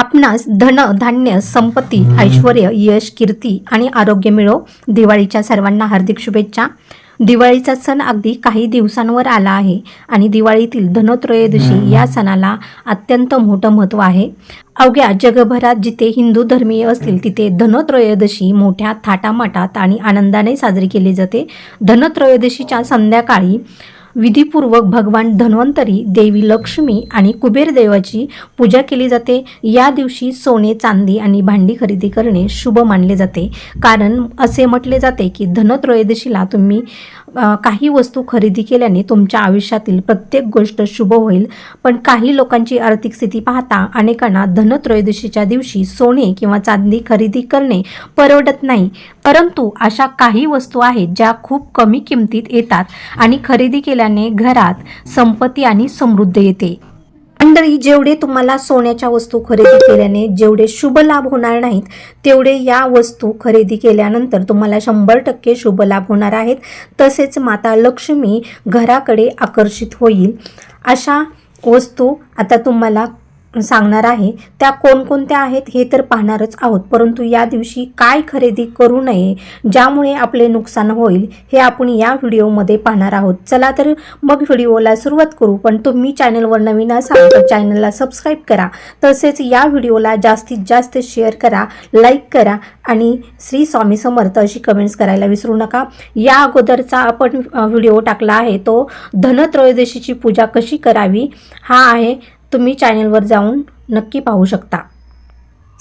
आपणास धन धान्य संपत्ती ऐश्वर यश कीर्ती आणि आरोग्य मिळो. दिवाळीच्या सर्वांना हार्दिक शुभेच्छा. दिवाळीचा सण अगदी काही दिवसांवर आला आहे आणि दिवाळीतील धनोत्रयोदशी या सणाला अत्यंत मोठं महत्त्व आहे. अवघ्या जगभरात जिथे हिंदू धर्मीय असतील तिथे धनोत्रयोदशी मोठ्या थाटामाटात आणि आनंदाने साजरी केली जाते. धनत्रयोदशीच्या संध्याकाळी विधीपूर्वक भगवान धन्वंतरी देवी लक्ष्मी आणि कुबेर देवाची पूजा केली जाते. या दिवशी सोने चांदी आणि भांडी खरेदी करणे शुभ मानले जाते. कारण असे म्हटले जाते की धनत्रयोदशीला तुम्ही काही वस्तू खरेदी केल्याने तुमच्या आयुष्यातील प्रत्येक गोष्ट शुभ होईल. पण काही लोकांची आर्थिक स्थिती पाहता अनेकांना धनत्रयोदशीच्या दिवशी सोने किंवा चांदी खरेदी करणे परवडत नाही. परंतु अशा काही वस्तू आहेत ज्या खूप कमी किमतीत येतात आणि खरेदी केल्याने घरात संपत्ती आणि समृद्धी येते. मंडळी जेवढे तुम्हाला सोन्याच्या वस्तू खरेदी केल्याने जेवढे शुभ लाभ होणार नाहीत तेवढे या वस्तू खरेदी केल्यानंतर तुम्हाला शंभर टक्के शुभ लाभ होणार आहेत. तसेच माता लक्ष्मी घराकडे आकर्षित होईल. अशा वस्तू आता तुम्हाला सांगणार आहे त्या कोणकोणत्या आहेत हे तर पाहणारच आहोत. परंतु या दिवशी काय खरेदी करू नये ज्यामुळे आपले नुकसान होईल हे आपण या व्हिडिओमध्ये पाहणार आहोत. चला तर मग व्हिडिओला सुरुवात करू. पण तुम्ही चॅनलवर नवीन असाल तर चॅनलला सबस्क्राईब करा. तसेच या व्हिडिओला जास्तीत जास्त शेअर करा लाईक करा आणि श्री स्वामी समर्थ अशी कमेंट्स करायला विसरू नका. या अगोदरचा आपण व्हिडिओ टाकला आहे तो धनत्रयोदशीची पूजा कशी करावी? हा आहे तुम्ही चॅनलवर जाऊन नक्की पाहू शकता.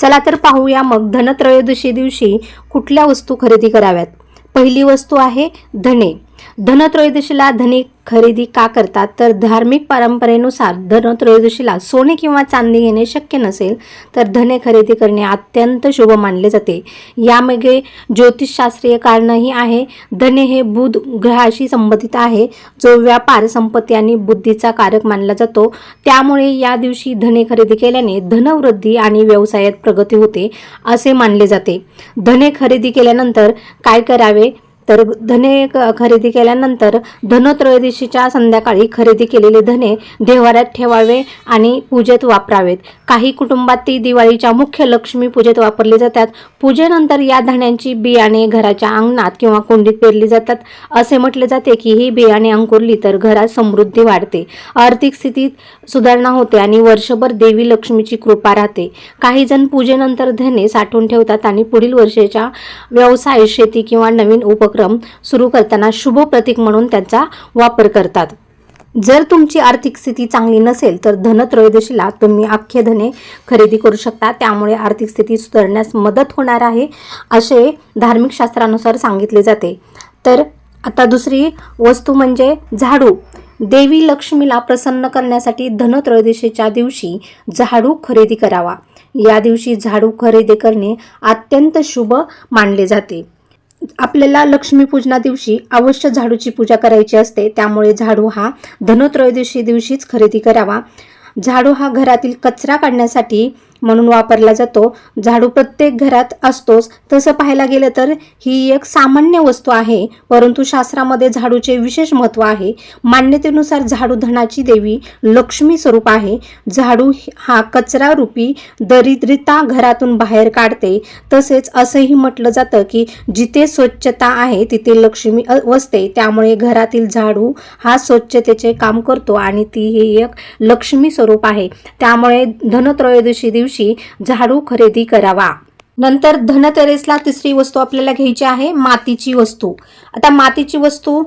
चला तर पाहूया मग धनत्रयोदशी दिवशी कुठल्या वस्तू खरेदी कराव्यात. पहिली वस्तू आहे धने. धनत्रयोदशीला धने खरेदी का करतात? तर धार्मिक परंपरेनुसार धनत्रयोदशीला सोने किंवा चांदी घेणे शक्य नसेल तर धने खरेदी करणे अत्यंत शुभ मानले जाते. यामागे ज्योतिषशास्त्रीय कारणही आहे धने हे बुध ग्रहाशी संबंधित आहे जो व्यापार संपत्ती आणि बुद्धीचा कारक मानला जातो. त्यामुळे या दिवशी धने खरेदी केल्याने धनवृद्धी आणि व्यवसायात प्रगती होते असे मानले जाते. धने खरेदी केल्यानंतर काय करावे? तर धने क- खरेदी केल्यानंतर धनत्रयोदशीच्या संध्याकाळी खरेदी केलेले धने देवाऱ्यात ठेवावे आणि पूजेत वापरावेत. काही कुटुंबात ती दिवाळीच्या मुख्य लक्ष्मी पूजेत वापरली जातात. पूजेनंतर या धान्यांची बियाणे घराच्या अंगणात किंवा कुंडीत पेरली जातात. असे म्हटले जाते की ही बियाणे अंकुरली तर घरात समृद्धी वाढते. आर्थिक स्थितीत सुधारणा होते आणि वर्षभर देवी लक्ष्मीची कृपा राहते. काही जण पूजेनंतर धने साठवून ठेवतात आणि पुढील वर्षाच्या व्यवसाय शेती किंवा नवीन उपक्रम सुरू करताना शुभ प्रतीक म्हणून त्यांचा वापर करतात. जर तुमची आर्थिक स्थिती चांगली नसेल तर धनत्रयोदशीला तुम्ही अख्खे धने खरेदी करू शकता. त्यामुळे आर्थिक स्थिती सुधारण्यास मदत होणार आहे असे धार्मिक शास्त्रानुसार सांगितले जाते. तर आता दुसरी वस्तू म्हणजे झाडू. देवी लक्ष्मीला प्रसन्न करण्यासाठी धनत्रयोदशीच्या दिवशी झाडू खरेदी करावा. या दिवशी झाडू खरेदी करणे अत्यंत शुभ मानले जाते. आपल्याला लक्ष्मीपूजना दिवशी अवश्य झाडूची पूजा करायची असते. त्यामुळे झाडू हा धनत्रयोदशी दिवशीच खरेदी करावा. झाडू हा घरातील कचरा काढण्यासाठी म्हणून वापरला जातो. झाडू प्रत्येक घरात असतोच. तसं पाहायला गेलं तर ही एक सामान्य वस्तू आहे. परंतु शास्त्रामध्ये झाडूचे विशेष महत्त्व आहे. मान्यतेनुसार झाडू धनाची देवी लक्ष्मी स्वरूप आहे. झाडू हा कचरा रूपी दरिद्रता घरातून बाहेर काढते. तसेच असंही म्हटलं जातं की जिथे स्वच्छता आहे तिथे लक्ष्मी वसते. त्यामुळे घरातील झाडू हा स्वच्छतेचे काम करतो आणि ती ही एक लक्ष्मी स्वरूप आहे. त्यामुळे धनत्रयोदशी दिवशी झाडू खरेदी करावा. नंतर धनतेरेसला तिसरी वस्तू आपल्याला घ्यायची आहे मातीची वस्तू. आता मातीची वस्तू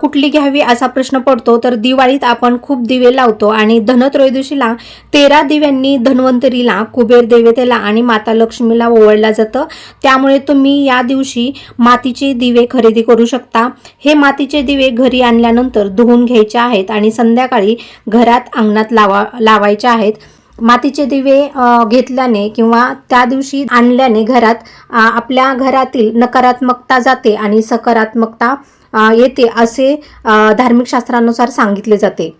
कुठली घ्यावी असा प्रश्न पडतो तर दिवाळीत आपण खूप दिवे लावतो आणि धनत्रयोदशीला तेरा दिव्यांनी धन्वंतरीला कुबेर देवतेला आणि माता लक्ष्मीला ओवळलं जातं. त्यामुळे तुम्ही या दिवशी मातीचे दिवे खरेदी करू शकता. हे मातीचे दिवे घरी आणल्यानंतर धुवून घ्यायचे आहेत आणि संध्याकाळी घरात अंगणात लावा लावायचे आहेत. मातीचे दिवे घेतल्याने किंवा त्या दिवशी आणल्याने घरात आपल्या घरातील नकारात्मकता जाते आणि सकारात्मकता येते असे धार्मिक शास्त्रानुसार सांगितले जाते.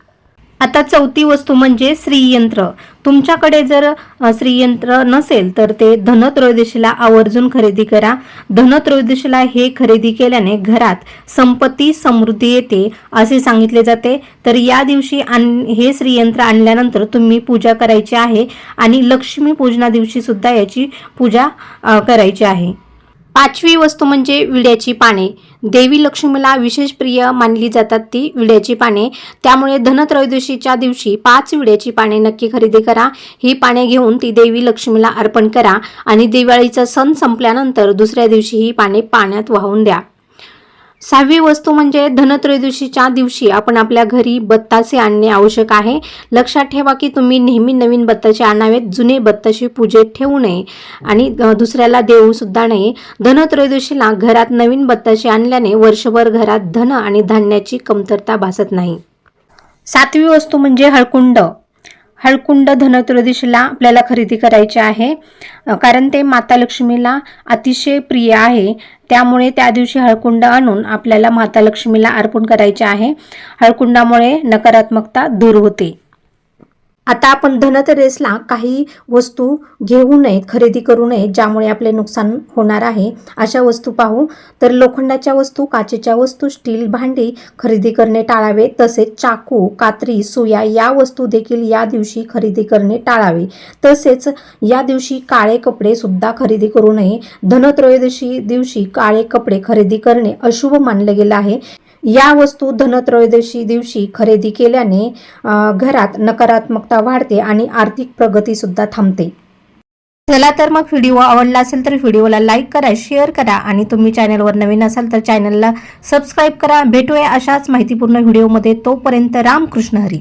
आता चौथी वस्तू म्हणजे श्रीयंत्र तुमच्याकडे जर श्रीयंत्र नसेल तर ते धनत्रयोदशीला आवर्जून खरेदी करा. धनत्रयोदशीला हे खरेदी केल्याने घरात संपत्ती समृद्धी येते असे सांगितले जाते. तर या दिवशी आण हे श्रीयंत्र आणल्यानंतर तुम्ही पूजा करायची आहे आणि लक्ष्मी पूजना दिवशी सुद्धा याची पूजा करायची आहे. पाचवी वस्तू म्हणजे विड्याची पाने. देवी लक्ष्मीला विशेष प्रिय मानली जातात ती विड्याची पाने. त्यामुळे धनत्रयोदशीच्या दिवशी पाच विड्याची पाने नक्की खरेदी करा. ही पाने घेऊन ती देवी लक्ष्मीला अर्पण करा आणि दिवाळीचा सण संपल्यानंतर दुसऱ्या दिवशी ही पाने पाण्यात वाहून द्या. सहावी वस्तू म्हणजे धनत्रयोदशीच्या दिवशी आपण आपल्या घरी बत्तासे आणणे आवश्यक आहे. लक्षात ठेवा की तुम्ही नेहमी नवीन बत्तासे आणावेत जुने बत्ताशी पूजेत ठेवू नये आणि दुसऱ्याला देऊ सुद्धा नये. धनत्रयोदशीला घरात नवीन बत्ताशे आणल्याने वर्षभर घरात धन आणि धान्याची कमतरता भासत नाही. सातवी वस्तू म्हणजे हळकुंड. हळकुंड धनत्रयोदशीला आपल्याला खरेदी करायचे आहे. कारण ते माता लक्ष्मीला अतिशय प्रिय आहे. त्यामुळे त्या दिवशी हळकुंड आणून आपल्याला माता लक्ष्मीला अर्पण करायचे आहे. हळकुंडामुळे नकारात्मकता दूर होते. आता आपण धनतेरेसला काही वस्तू घेऊ नये खरेदी करू नये ज्यामुळे आपले नुकसान होणार आहे. अशा वस्तू पाहू. तर लोखंडाच्या वस्तू काचेच्या वस्तू स्टील भांडी खरेदी करणे टाळावे. तसेच चाकू कात्री सुया या वस्तू देखील या दिवशी खरेदी करणे टाळावे. तसेच या दिवशी काळे कपडे सुद्धा खरेदी करू नये. धनत्रयोदशी दिवशी काळे कपडे खरेदी करणे अशुभ मानलं गेलं आहे. या वस्तू धनत्रयोदशी दिवशी खरेदी केल्याने घरात नकारात्मकता वाढते आणि आर्थिक प्रगती सुद्धा थांबते. चला तर मग व्हिडिओ आवडला असेल तर व्हिडिओला लाईक करा शेअर करा आणि तुम्ही चॅनलवर नवीन असाल तर चॅनलला सबस्क्राईब करा. भेटूया अशाच माहितीपूर्ण व्हिडिओमध्ये. तोपर्यंत रामकृष्ण हरी.